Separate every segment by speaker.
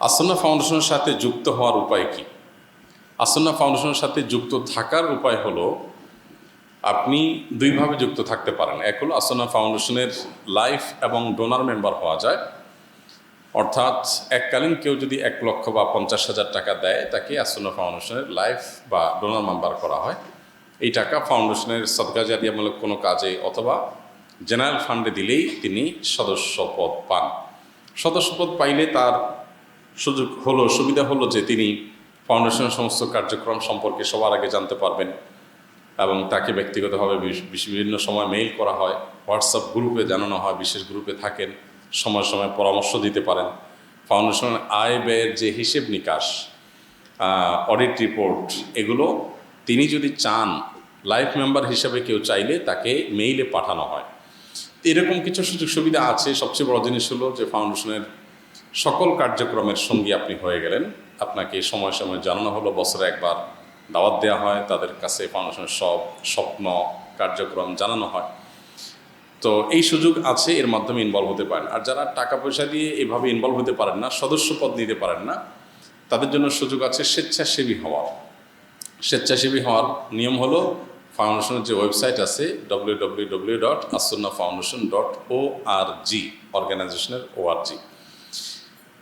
Speaker 1: আসন্না ফাউন্ডেশনের সাথে যুক্ত হওয়ার উপায় কি? আসন্না ফাউন্ডেশনের সাথে যুক্ত থাকার উপায় হলো, আপনি দুইভাবে যুক্ত থাকতে পারেন। এক হলো আসন্না ফাউন্ডেশনের লাইফ এবং ডোনার মেম্বার হওয়া যায়। অর্থাৎ এককালীন কেউ যদি এক লক্ষ বা পঞ্চাশ হাজার টাকা দেয়, তাকে আসন্না ফাউন্ডেশনের লাইফ বা ডোনার মেম্বার করা হয়। এই টাকা ফাউন্ডেশনের সদকা জারিয়ামূলক কোনো কাজে অথবা জেনারেল ফান্ডে দিলেই তিনি সদস্য পদ পান। সদস্য পদ পাইলে তার সুযোগ হলো, সুবিধা হলো যে তিনি ফাউন্ডেশনের সমস্ত কার্যক্রম সম্পর্কে সবার আগে জানতে পারবেন এবং তাকে ব্যক্তিগতভাবে বিভিন্ন সময় মেইল করা হয় হোয়াটসঅ্যাপ গ্রুপে জানানো হয়, বিশেষ গ্রুপে থাকেন, সময় সময় পরামর্শ দিতে পারেন। ফাউন্ডেশনের আয় ব্যয়ের যে হিসেব নিকাশ অডিট রিপোর্ট এগুলো তিনি যদি চান লাইফ মেম্বার হিসেবে কেউ চাইলে তাকে মেইলে পাঠানো হয়। এরকম কিছু সুযোগ সুবিধা আছে। সবচেয়ে বড় জিনিস হলো যে ফাউন্ডেশনের সকল কার্যক্রমের সঙ্গী আপনি হয়ে গেলেন। আপনাকে সময় সময় জানানো হলো, বছরে একবার দাওয়াত দেওয়া হয়, তাদের কাছে ফাউন্ডেশনের সব স্বপ্ন, কার্যক্রম জানানো হয়। তো এই সুযোগ আছে, এর মাধ্যমে ইনভলভ হতে পারেন। আর যারা টাকা পয়সা দিয়ে এভাবে ইনভলভ হতে পারেন না, সদস্য পদ নিতে পারেন না, তাদের জন্য সুযোগ আছে স্বেচ্ছাসেবী হওয়ার। স্বেচ্ছাসেবী হওয়ার নিয়ম হলো, ফাউন্ডেশনের যে ওয়েবসাইট আছে W W W dot Asanna foundation dot O R G অর্গানাইজেশনের ও আর জি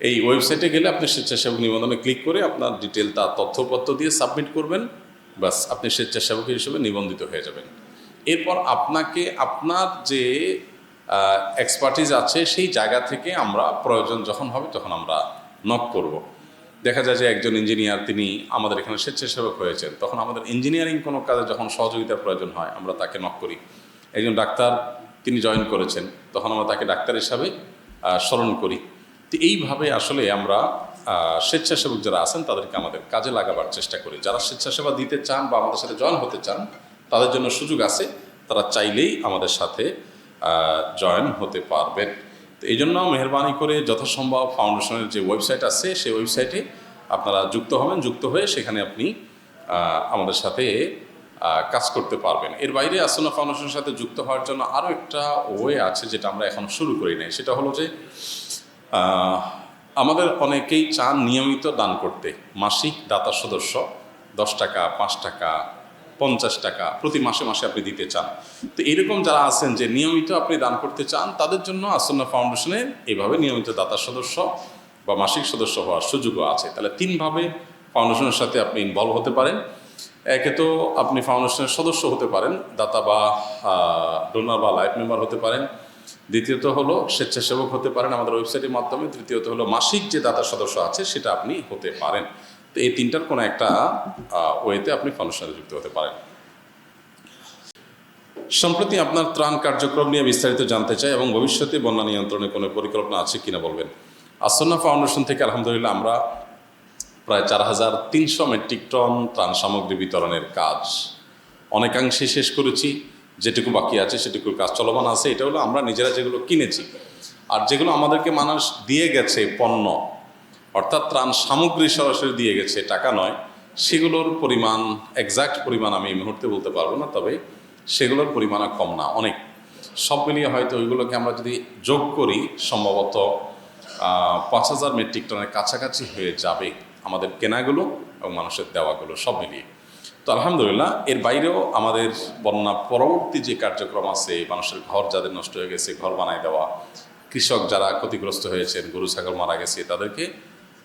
Speaker 1: এই ওয়েবসাইটে গেলে আপনি স্বেচ্ছাসেবক নিবন্ধনে ক্লিক করে আপনার ডিটেল তার তথ্যপত্র দিয়ে সাবমিট করবেন। বাস আপনি স্বেচ্ছাসেবক হিসেবে নিবন্ধিত হয়ে যাবেন। এরপর আপনাকে আপনার যে এক্সপার্টিজ আছে সেই জায়গা থেকে আমরা প্রয়োজন যখন হবে তখন আমরা নক করব। দেখা যায় যে একজন ইঞ্জিনিয়ার তিনি আমাদের এখানে স্বেচ্ছাসেবক হয়েছেন। তখন আমাদের ইঞ্জিনিয়ারিং কোনো কাজে যখন সহযোগিতার প্রয়োজন হয়, আমরা তাকে নক করি। একজন ডাক্তার তিনি জয়েন করেছেন, তখন আমরা তাকে ডাক্তার হিসাবে স্মরণ করি। তো এইভাবে আসলে আমরা স্বেচ্ছাসেবক যারা আছেন তাদেরকে আমাদের কাজে লাগাবার চেষ্টা করি। যারা স্বেচ্ছাসেবা দিতে চান বা আমাদের সাথে জয়েন হতে চান, তাদের জন্য সুযোগ আছে। তারা চাইলেই আমাদের সাথে জয়েন হতে পারবেন। তো এই জন্য মেহরবানি করে যথাসম্ভব ফাউন্ডেশনের যে ওয়েবসাইট আছে, সেই ওয়েবসাইটে আপনারা যুক্ত হবেন। যুক্ত হয়ে সেখানে আপনি আমাদের সাথে কাজ করতে পারবেন। এর বাইরে আসনা ফাউন্ডেশনের সাথে যুক্ত হওয়ার জন্য আরও একটা ওয়ে আছে যেটা আমরা এখন শুরু করি নাই। সেটা হলো যে আমাদের অনেকেই চান নিয়মিত দান করতে। মাসিক দাতা সদস্য, দশ টাকা, পাঁচ টাকা, পঞ্চাশ টাকা, প্রতি মাসে মাসে আপনি দিতে চান। তো এরকম যারা আছেন যে নিয়মিত আপনি দান করতে চান, তাদের জন্য আসন্না ফাউন্ডেশনে এভাবে নিয়মিত দাতা সদস্য বা মাসিক সদস্য হওয়ার সুযোগও আছে। তাহলে তিনভাবে ফাউন্ডেশনের সাথে আপনি ইনভলভ হতে পারেন। একে তো আপনি ফাউন্ডেশনের সদস্য হতে পারেন, দাতা বা ডোনার বা লাইফ মেম্বার হতে পারেন। দ্বিতীয়ত হলো স্বেচ্ছাসেবক হতে পারেন আমাদের ওয়েবসাইটের মাধ্যমে, তৃতীয়ত হলো মাসিক যে দাতা সদস্য আছে সেটা আপনি হতে পারেন। তো এই তিনটার কোনো একটা ওয়েতে আপনি ফাউন্ডেশনে যুক্ত হতে পারেন। সম্প্রতি আপনার ত্রাণ কার্যক্রম নিয়ে বিস্তারিত জানতে চাই এবং ভবিষ্যতে বন্যা নিয়ন্ত্রণে কোনো পরিকল্পনা আছে কিনা বলবেন। আসন্না ফাউন্ডেশন থেকে আলহামদুলিল্লাহ আমরা প্রায় চার হাজার তিনশো মেট্রিক টন ত্রাণ সামগ্রী বিতরণের কাজ অনেকাংশে শেষ করেছি। যেটুকু বাকি আছে, সেটুকুর কাজ চলমান আছে। এটা হলো আমরা নিজেরা যেগুলো কিনেছি। আর যেগুলো আমাদেরকে মানুষ দিয়ে গেছে পণ্য, অর্থাৎ ত্রাণ সামগ্রী সরাসরি দিয়ে গেছে, টাকা নয়, সেগুলোর পরিমাণ এক্সাক্ট পরিমাণ আমি এই মুহূর্তে বলতে পারব না, তবে সেগুলোর পরিমাণ কম না, অনেক। সব মিলিয়ে হয়তো ওইগুলোকে আমরা যদি যোগ করি, সম্ভবত পাঁচ হাজার মেট্রিক টনের কাছাকাছি হয়ে যাবে আমাদের কেনাগুলো এবং মানুষের দেওয়াগুলো, সব মিলিয়ে। তো আলহামদুলিল্লাহ, এর বাইরেও আমাদের বন্যা পরবর্তী যে কার্যক্রম আছে, মানুষের ঘর যাদের নষ্ট হয়ে গেছে, ঘর বানায় দেওয়া, কৃষক যারা ক্ষতিগ্রস্ত হয়েছেন, গরু, ছাগল মারা গেছে, তাদেরকে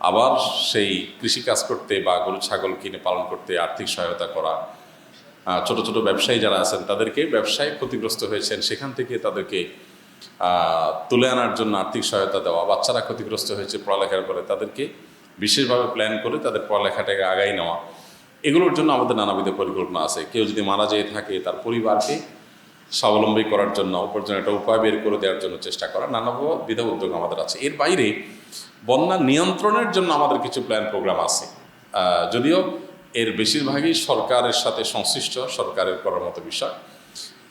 Speaker 1: আবার সেই কৃষি কাজ করতে বা গরু, ছাগল কিনে পালন করতে আর্থিক সহায়তা করা ছোট ছোট ব্যবসায়ী যারা আছেন, তাদেরকে ব্যবসায় ক্ষতিগ্রস্ত হয়েছেন, সেখান থেকে তাদেরকে তুলে আনার জন্য আর্থিক সহায়তা দেওয়া, বাচ্চারা ক্ষতিগ্রস্ত হয়েছে পড়ালেখার পরে, তাদেরকে বিশেষভাবে প্ল্যান করে তাদের পড়ালেখাটাকে আগাই নেওয়া। এগুলোর জন্য আমাদের নানাবিধ পরিকল্পনা আছে। কেউ যদি মারা যেয়ে থাকে তার পরিবারকে স্বাবলম্বী করার জন্য, উপার্জনের একটা উপায় বের করে দেওয়ার জন্য চেষ্টা করা নানাবিধ উদ্যোগ আমাদের আছে। এর বাইরে বন্যা নিয়ন্ত্রণের জন্য আমাদের কিছু প্ল্যান প্রোগ্রাম আছে। যদিও এর বেশিরভাগই সরকারের সাথে সংশ্লিষ্ট, সরকারের করার মতো বিষয়।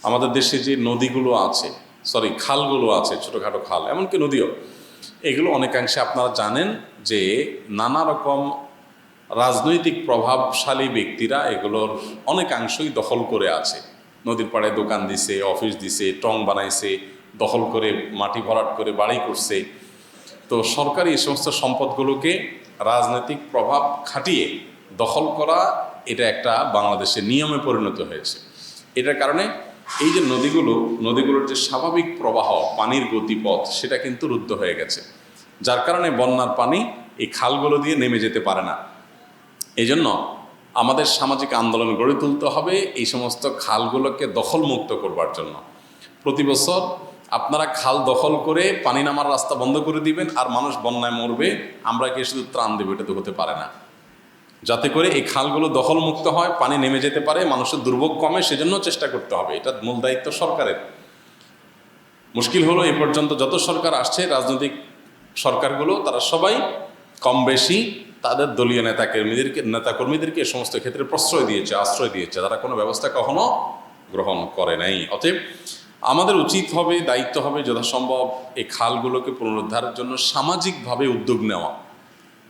Speaker 1: আমাদের দেশে যে নদীগুলো আছে সরি খালগুলো আছে, ছোটোখাটো খাল, এমনকি নদীও, এগুলো অনেকাংশে আপনারা জানেন যে নানা রকম রাজনৈতিক প্রভাবশালী ব্যক্তিরা এগুলোর অনেকাংশই দখল করে আছে। নদীর পাড়ে দোকান দিছে, অফিস দিছে, টং বানাইছে, দখল করে মাটি ভরাট করে বাড়ি করছে। তো সরকারি এই সমস্ত সম্পদগুলোকে রাজনৈতিক প্রভাব খাটিয়ে দখল করা এটা একটা বাংলাদেশের নিয়মে পরিণত হয়েছে। এটার কারণে এই যে নদীগুলো, নদীগুলোর যে স্বাভাবিক প্রবাহ, পানির গতিপথ, সেটা কিন্তু রুদ্ধ হয়ে গেছে। যার কারণে বন্যার পানি এই খালগুলো দিয়ে নেমে যেতে পারে না। এই জন্য আমাদের সামাজিক আন্দোলন গড়ে তুলতে হবে, এই সমস্ত খালগুলোকে দখলমুক্ত করবার জন্য। প্রতি বছর আপনারা খাল দখল করে পানি নামার রাস্তা বন্ধ করে দিবেন, আর মানুষ বন্যায় মরবে, আমরা কি শুধু ত্রাণ দেবো, এটা তো হতে পারে না। যাতে করে এই খালগুলো দখলমুক্ত হয়, পানি নেমে যেতে পারে, মানুষের দুর্ভোগ কমে, সেজন্য চেষ্টা করতে হবে, এটা মূল দায়িত্ব সরকারের। মুশকিল হলো এ পর্যন্ত যত সরকার আসছে, রাজনৈতিক সরকারগুলো, তারা সবাই কম বেশি তাদের দলীয় নেতাকর্মীদেরকে নেতাকর্মীদেরকে এ সমস্ত ক্ষেত্রে প্রশ্রয় দিয়েছে, আশ্রয় দিয়েছে। তারা কোনো ব্যবস্থা কখনো গ্রহণ করে নাই। অতএব আমাদের উচিত হবে, দায়িত্ব হবে যথাসম্ভব এই খালগুলোকে পুনরুদ্ধারের জন্য সামাজিকভাবে উদ্যোগ নেওয়া।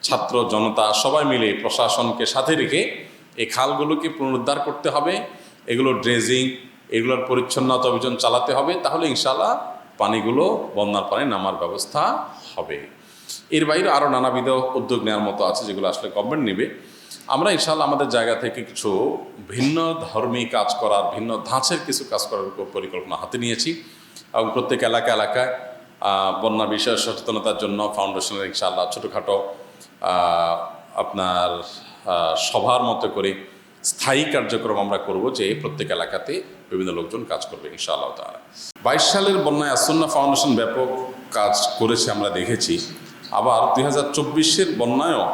Speaker 1: ছাত্র, জনতা সবাই মিলে প্রশাসনকে সাথে রেখে এই খালগুলোকে পুনরুদ্ধার করতে হবে। এগুলো ড্রেজিং, এগুলোর পরিচ্ছন্নতা অভিযান চালাতে হবে। তাহলে ইনশাল্লাহ পানিগুলো বন্যার পানি নামার ব্যবস্থা হবে। এর বাইরে আরও নানাবিধ উদ্যোগ নেওয়ার মতো আছে যেগুলো আসলে গভর্নমেন্ট নেবে। আমরা ইনশাল্লাহ আমাদের জায়গা থেকে কিছু ভিন্ন ধর্মী কাজ করার, ভিন্ন ধাঁচের কিছু কাজ করার পরিকল্পনা হাতে নিয়েছি। এবং প্রত্যেক এলাকা এলাকায় বন্যা বিষয়ে সচেতনতার জন্য ফাউন্ডেশনের ইনশাল্লাহ ছোটোখাটো আপনার সভার মতো করে স্থায়ী কার্যক্রম আমরা করব যে প্রত্যেক এলাকাতে বিভিন্ন লোকজন কাজ করবে ইনশাআল্লাহ তাআলা। বাইশ সালের বন্যায় আসন্না ফাউন্ডেশন ব্যাপক কাজ করেছে আমরা দেখেছি। আবার দুই হাজার চব্বিশের বন্যায়ও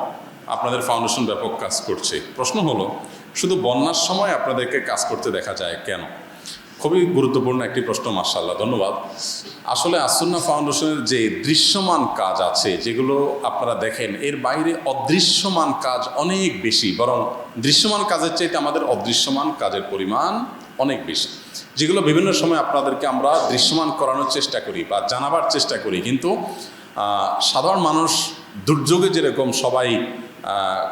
Speaker 1: আপনাদের ফাউন্ডেশন ব্যাপক কাজ করছে। প্রশ্ন হলো, শুধু বন্যার সময় আপনাদেরকে কাজ করতে দেখা যায় কেন? খুবই গুরুত্বপূর্ণ একটি প্রশ্ন মার্শাল্লাহ ধন্যবাদ। আসলে আসন্না ফাউন্ডেশনের যে দৃশ্যমান কাজ আছে, যেগুলো আপনারা দেখেন, এর বাইরে অদৃশ্যমান কাজ অনেক বেশি, বরং দৃশ্যমান কাজের চাইতে আমাদের অদৃশ্যমান কাজের পরিমাণ অনেক বেশি। যেগুলো বিভিন্ন সময় আপনাদেরকে আমরা দৃশ্যমান করানোর চেষ্টা করি বা জানাবার চেষ্টা করি, কিন্তু সাধারণ মানুষ দুর্যোগে যেরকম সবাই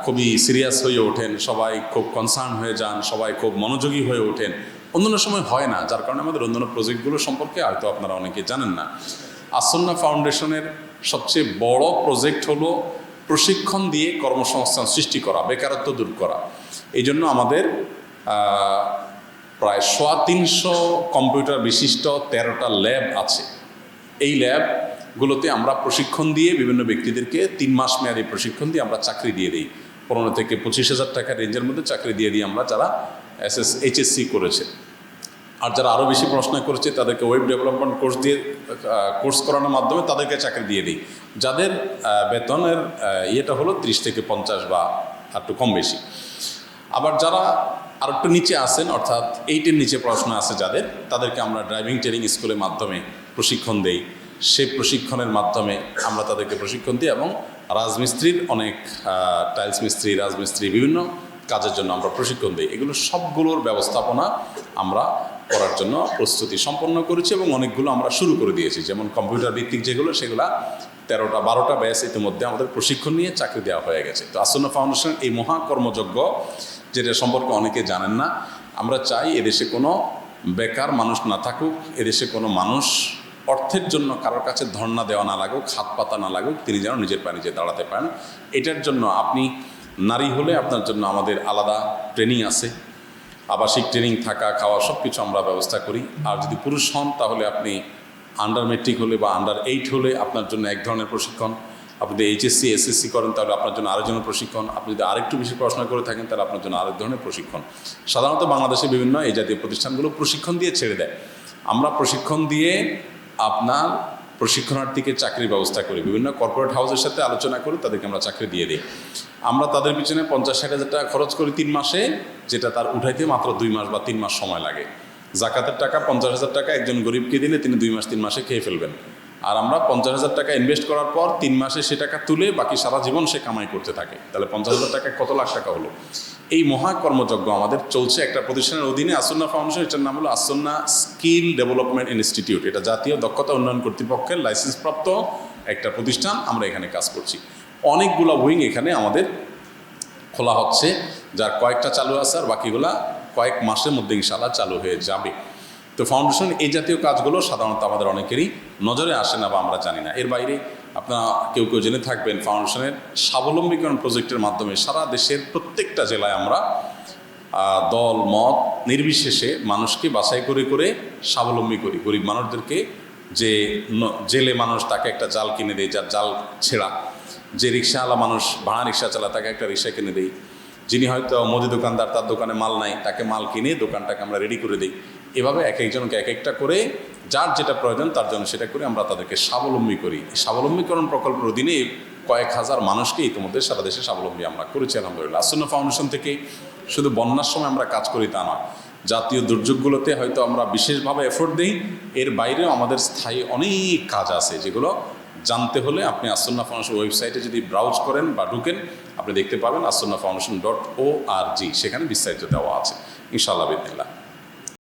Speaker 1: খুবই সিরিয়াস হয়ে ওঠেন, সবাই খুব কনসার্ন হয়ে যান, সবাই খুব মনোযোগী হয়ে ওঠেন, অন্যান্য সময় হয় না। যার কারণে আমাদের অন্যান্য প্রজেক্টগুলো সম্পর্কে হয়তো আপনারা অনেকে জানেন না। আসন্না ফাউন্ডেশনের সবচেয়ে বড় প্রজেক্ট হলো প্রশিক্ষণ দিয়ে কর্মসংস্থান সৃষ্টি করা, বেকারত্ব দূর করা। এই জন্য আমাদের প্রায় সোয়া তিনশো কম্পিউটার বিশিষ্ট তেরোটা ল্যাব আছে। এই ল্যাবগুলোতে আমরা প্রশিক্ষণ দিয়ে বিভিন্ন ব্যক্তিদেরকে তিন মাস মেয়াদী প্রশিক্ষণ দিয়ে আমরা চাকরি দিয়ে দিই। পনেরো থেকে পঁচিশ হাজার টাকা রেঞ্জের মধ্যে চাকরি দিয়ে দিই আমরা যারা এস এস এইচএসসি করেছে। আর যারা আরও বেশি পড়াশোনা করেছে, তাদেরকে ওয়েব ডেভেলপমেন্ট কোর্স দিয়ে কোর্স করানোর মাধ্যমে তাদেরকে চাকরি দিয়ে দিই। যাদের বেতনের ইয়েটা হলো ত্রিশ থেকে পঞ্চাশ বা একটু কম বেশি। আবার যারা আর একটু নিচে আসেন অর্থাৎ এইটের নিচে পড়াশোনা আছে যাদের, তাদেরকে আমরা ড্রাইভিং ট্রেনিং স্কুলের মাধ্যমে প্রশিক্ষণ দেই। সেই প্রশিক্ষণের মাধ্যমে আমরা তাদেরকে প্রশিক্ষণ দিই এবং রাজমিস্ত্রির অনেক টাইলস মিস্ত্রি, রাজমিস্ত্রি বিভিন্ন কাজের জন্য আমরা প্রশিক্ষণ দিই। এগুলো সবগুলোর ব্যবস্থাপনা আমরা করার জন্য প্রস্তুতি সম্পন্ন করেছি এবং অনেকগুলো আমরা শুরু করে দিয়েছি। যেমন কম্পিউটার ভিত্তিক যেগুলো, সেগুলা তেরোটা, বারোটা ব্যাচ ইতিমধ্যে আমাদের প্রশিক্ষণ নিয়ে চাকরি দেওয়া হয়ে গেছে। তো আসন্ন ফাউন্ডেশন এই মহা কর্মযজ্ঞ যেটা সম্পর্কে অনেকে জানেন না, আমরা চাই এদেশে কোনো বেকার মানুষ না থাকুক, এদেশে কোনো মানুষ অর্থের জন্য কারোর কাছে ধর্ণা দেওয়া না লাগুক, হাত পাতা না লাগুক, তিনি যেন নিজের পায়ে নিজে দাঁড়াতে পারেন। এটার জন্য আপনি নারী হলে আপনার জন্য আমাদের আলাদা ট্রেনিং আছে। আবাসিক ট্রেনিং, থাকা, খাওয়া সব কিছু আমরা ব্যবস্থা করি। আর যদি পুরুষ হন, তাহলে আপনি আন্ডার মেট্রিক হলে বা আন্ডার এইট হলে আপনার জন্য এক ধরনের প্রশিক্ষণ। আপনি যদি এইচএসসি, এসএসসি করেন, তাহলে আপনার জন্য আরেক ধরনের প্রশিক্ষণ। আপনি যদি আরেকটু বেশি পড়াশোনা করে থাকেন, তাহলে আপনার জন্য আরেক ধরনের প্রশিক্ষণ। সাধারণত বাংলাদেশে বিভিন্ন এই জাতীয় প্রতিষ্ঠানগুলো প্রশিক্ষণ দিয়ে ছেড়ে দেয়। আমরা প্রশিক্ষণ দিয়ে আপনার প্রশিক্ষণার্থীকে চাকরির ব্যবস্থা করি। বিভিন্ন কর্পোরেট হাউসের সাথে আলোচনা করে, তাদেরকে আমরা চাকরি দিয়ে দিই। আমরা তাদের পিছনে পঞ্চাশ ষাট হাজার টাকা খরচ করি তিন মাসে, যেটা তার উঠাইতে মাত্র দুই মাস বা তিন মাস সময় লাগে। জাকাতের টাকা পঞ্চাশ হাজার টাকা, একজন গরিবকে দিলে তিনি দুই মাস, তিন মাসে খেয়ে ফেলবেন। আর আমরা পঞ্চাশ হাজার টাকা ইনভেস্ট করার পর তিন মাসে সে টাকা তুলে বাকি সারা জীবন সে কামাই করতে থাকে। তাহলে পঞ্চাশ হাজার টাকা কত লাখ টাকা হলো? এই মহা কর্মযজ্ঞ আমাদের চলছে একটা প্রতিষ্ঠানের অধীনে আসন্না ফাউন্ডেশন, এটার নাম হলো আসন্না স্কিল ডেভেলপমেন্ট ইনস্টিটিউট। এটা জাতীয় দক্ষতা উন্নয়ন কর্তৃপক্ষের লাইসেন্সপ্রাপ্ত একটা প্রতিষ্ঠান, আমরা এখানে কাজ করছি। অনেকগুলো উইং এখানে আমাদের খোলা হচ্ছে, যার কয়েকটা চালু আছে আর বাকিগুলা কয়েক মাসের মধ্যে ইনশাল্লাহ চালু হয়ে যাবে। তো ফাউন্ডেশন এই জাতীয় কাজগুলো সাধারণত আমাদের অনেকেরই নজরে আসে না বা আমরা জানি না। এর বাইরে আপনারা কেউ কেউ জেনে থাকবেন ফাউন্ডেশনের স্বাবলম্বীকরণ প্রজেক্টের মাধ্যমে সারা দেশের প্রত্যেকটা জেলায় আমরা দল, মত নির্বিশেষে মানুষকে বাছাই করে করে স্বাবলম্বী করি। গরিব মানুষদেরকে যে জেলে মানুষ তাকে একটা জাল কিনে দেয়, যার জাল ছেঁড়া। যে রিক্সাওয়ালা মানুষ ভাড়া রিক্সা চালায়, তাকে একটা রিক্সা কিনে দেই যিনি হয়তো মুদি দোকানদার, তার দোকানে মাল নাই, তাকে মাল কিনে দোকানটাকে আমরা রেডি করে দিই। এভাবে এক একজনকে এক একটা করে, যার যেটা প্রয়োজন তার জন্য সেটা করে আমরা তাদেরকে স্বাবলম্বী করি। স্বাবলম্বীকরণ প্রকল্পের অধীনে কয়েক হাজার মানুষকে ইতিমধ্যে সারা দেশে স্বাবলম্বী আমরা করেছি, আলহামদুলিল্লাহ। আসন্ন ফাউন্ডেশন থেকে শুধু বন্যার সময় আমরা কাজ করি তা নয়, জাতীয় দুর্যোগগুলোতে হয়তো আমরা বিশেষভাবে এফোর্ট দিই। এর বাইরেও আমাদের স্থায়ী অনেক কাজ আছে যেগুলো জানতে হলে আপনি আসন্না ফাউন্ডেশন ওয়েবসাইটে যদি ব্রাউজ করেন বা ঢুকেন, আপনি দেখতে পাবেন আসন্না ফাউন্ডেশন ডট ও আর জি সেখানে বিস্তারিত দেওয়া আছে। ইনশাআল্লাহ বিদিল্লা